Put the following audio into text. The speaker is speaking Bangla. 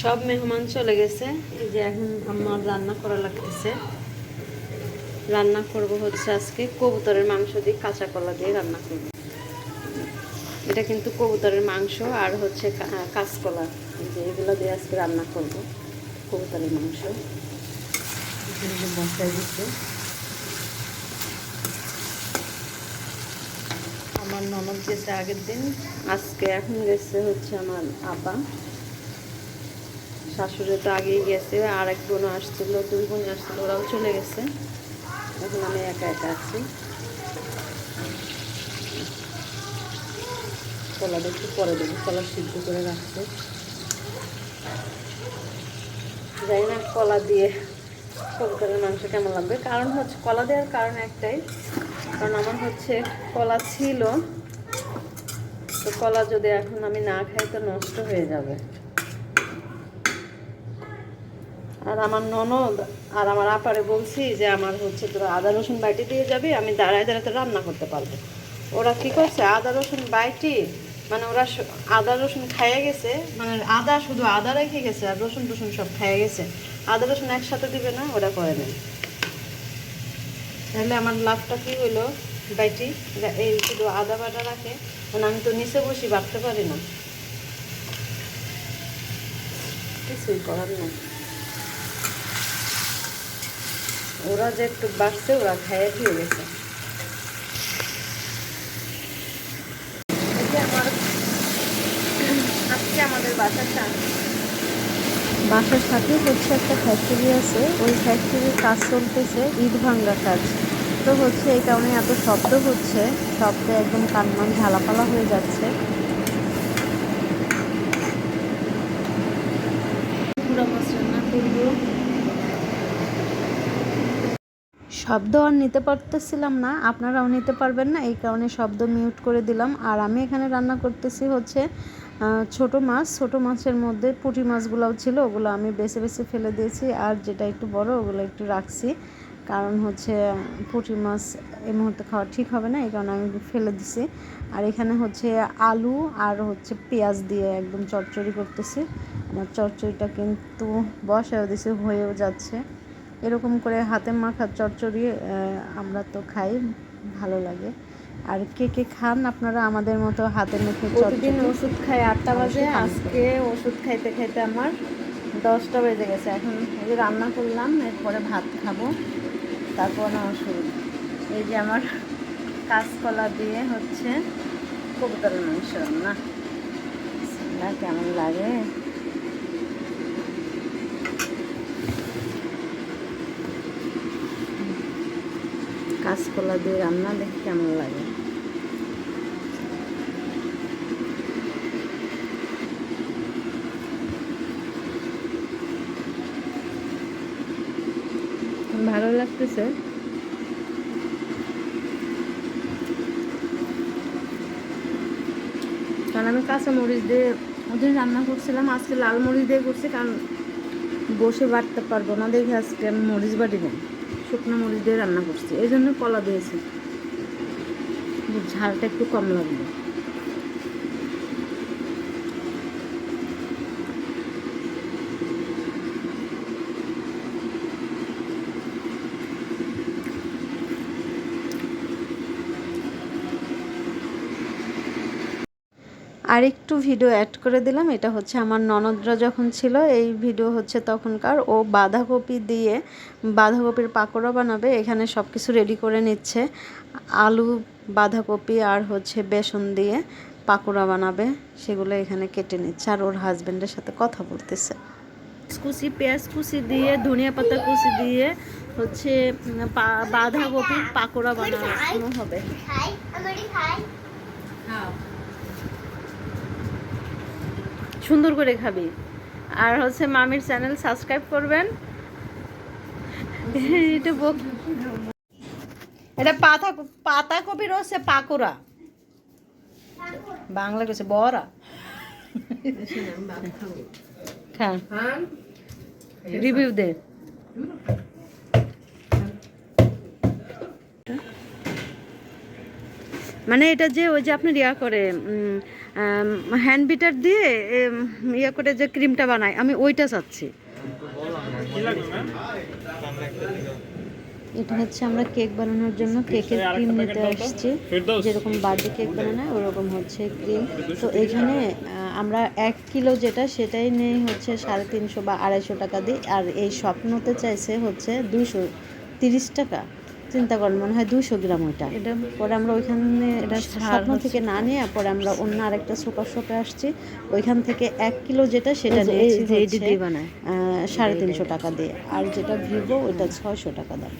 সব মেহমান চলে গেছে। এই যে এখন আমার রান্না করা লাগতেছে। রান্না করব হচ্ছে আজকে কবুতরের মাংস দিয়ে কাঁচা কলা দিয়ে রান্না করব। এটা কিন্তু কবুতরের মাংস আর হচ্ছে কাঁচকলা। যে এগুলো দিয়ে আজকে রান্না করব, কবুতরের মাংস। যে দিচ্ছে। আমার ননদ গেছে আগের দিন। আজকে এখন গেছে হচ্ছে আমার আপা শাশুড়ি তো আগেই গেছে, আর এক বোন আসছিল, দুই বোন আসছিল, ওরাও চলে গেছে। এখন আমি একা একা আছি। কলাটা একটু পরে দেবো কলা সিদ্ধ করে রাখছে। যাই না, কলা দিয়ে কবুতরের মাংস কেমন লাগবে? কারণ হচ্ছে, কলা দেওয়ার কারণ একটাই, কারণ আমার হচ্ছে কলা ছিল। তো কলা যদি এখন আমি না খাই, তো নষ্ট হয়ে যাবে। আর আমার ননদ আর আমার আপারে বলছি যে আমার হচ্ছে তোরা আদা রসুন বাইটি দিয়ে যাবি, আমি দাঁড়ায় দাঁড়াতে রান্না করতে পারব। ওরা কি করছে, আদা রসুন বাইটি মানে ওরা আদা রসুন খাইয়ে গেছে মানে আদা শুধু আদা রেখে গেছে আর রসুন টসুন সব খাইয়ে গেছে। আদা রসুন একসাথে দিবে না, ওরা করে নেই তাহলে আমার লাভটা কি হইল বাইটি এই শুধু আদা বাটা রাখে মানে আমি তো নিচে বসি বাড়তে পারি না। কিছুই করার নেই। ওরা যে একটু বাড়ছে ওরা খাইয়ে দিয়ে গেছে। আমার আজকে আমাদের বাসার বাসার সাথে হচ্ছে একটা ফ্যাক্টরি আছে। ওই ফ্যাক্টরির কাজ চলতেছে ইট ভাঙ্গা কাজ। তো হচ্ছে এই কারণে এত শব্দ হচ্ছে। শব্দে একদম কানমান ঝালাপালা হয়ে যাচ্ছে। পুরা মাছ রান্না করব। শব্দ আর নিতে পারতেছিলাম না, আপনারাও নিতে পারবেন না, এই কারণে শব্দ মিউট করে দিলাম। আর আমি এখানে রান্না করতেছি হচ্ছে ছোট মাছ, ছোট মাছের মধ্যে পুঁটি মাছগুলোও ছিল, ওগুলো আমি বেছে বেছে ফেলে দিয়েছি। আর যেটা একটু বড়, ওগুলো একটু রাখছি, কারণ হচ্ছে পুঁটি মাছ এই মুহূর্তে খাওয়া ঠিক হবে না, এই কারণে আমি ফেলে দিছি। আর এখানে হচ্ছে আলু আর হচ্ছে পেঁয়াজ দিয়ে একদম চচ্চড়ি করতেছি। আমার চচ্চড়িটা কিন্তু বসাও দিছি, হয়েও যাচ্ছে। এরকম করে হাতে মাখা চচ্চড়ি আমরা তো খাই ভালো লাগে। আর কে কে খান আপনারা আমাদের মতো হাতে মেখে প্রতিদিন ওষুধ খাই আটটা বাজে আজকে ওষুধ খাইতে খাইতে আমার দশটা বেজে গেছে। এখন এই যে রান্না করলাম এরপরে ভাত খাব তারপর না ওষুধ। এই যে আমার কাঁচকলা দিয়ে হচ্ছে কবুতরের মাংস রান্না। কেমন লাগে? কাঁচকলা দিয়ে রান্না দেখে কেমন লাগে? ভালো লাগতেছে? কারণ আমি কাঁচা মরিচ দিয়ে ওদিন রান্না করছিলাম, আজকে লাল মরিচ দিয়ে করছি, কারণ বসে বাটতে পারব না দেখে আজকে আমি মরিচ বাটি নেই শুকনো মরিচ দিয়ে রান্না করছি। এই জন্য কলা দিয়েছি। ঝালটা একটু কম লাগবে। আর একটু ভিডিও অ্যাড করে দিলাম। এটা হচ্ছে আমার ননদরা যখন ছিল এই ভিডিও হচ্ছে তখনকার। ও বাঁধাকপি দিয়ে বাঁধাকপির পাকোড়া বানাবে এখানে সব কিছু রেডি করে নিচ্ছে। আলু বাঁধাকপি আর হচ্ছে বেসন দিয়ে পাকোড়া বানাবে সেগুলো এখানে কেটে নিচ্ছে। আর ওর হাজব্যান্ডের সাথে কথা বলতেছে। কুচি পেঁয়াজ কুচি দিয়ে ধনিয়া পাতা কুচি দিয়ে হচ্ছে পা- বাঁধাকপির পাকোড়া বানানো হবে। খাই সুন্দর করে খাবি। আর হচ্ছে মামির চ্যানেল সাবস্ক্রাইব করবেন। এটা পাতা পাতা কপির হচ্ছে পাকোড়া। বাংলা কেছে বড়া। হ্যাঁ রিভিউ দে। মানে এটা যে ওই যে আপনি ইয়া করে হ্যান্ড বিটার দিয়ে ইয়ে করে যে ক্রিমটা বানায় আমি ওইটা চাচ্ছি। এটা হচ্ছে আমরা কেক বানানোর জন্য কেকের ক্রিম নিতে আসছি। যেরকম বার্থডে কেক বানানো হয় ওরকম হচ্ছে ক্রিম তো এখানে আমরা এক কিলো যেটা সেটাই নেই হচ্ছে সাড়ে তিনশো বা আড়াইশো টাকা দিই আর এই স্বপ্নতে চাইছে হচ্ছে দুশো তিরিশ টাকা। চিন্তা করেন মনে হয় দুশো গ্রাম ওইটা। এটা পরে আমরা ওইখানে এটা স্বপ্ন থেকে না নিয়ে পরে আমরা অন্য আরেকটা সুপার শপে আসছি। ওইখান থেকে এক কিলো যেটা সেটা নিয়েছি সাড়ে তিনশো টাকা দিয়ে। আর যেটা ভিভো ওইটা ছয়শো টাকা দাম।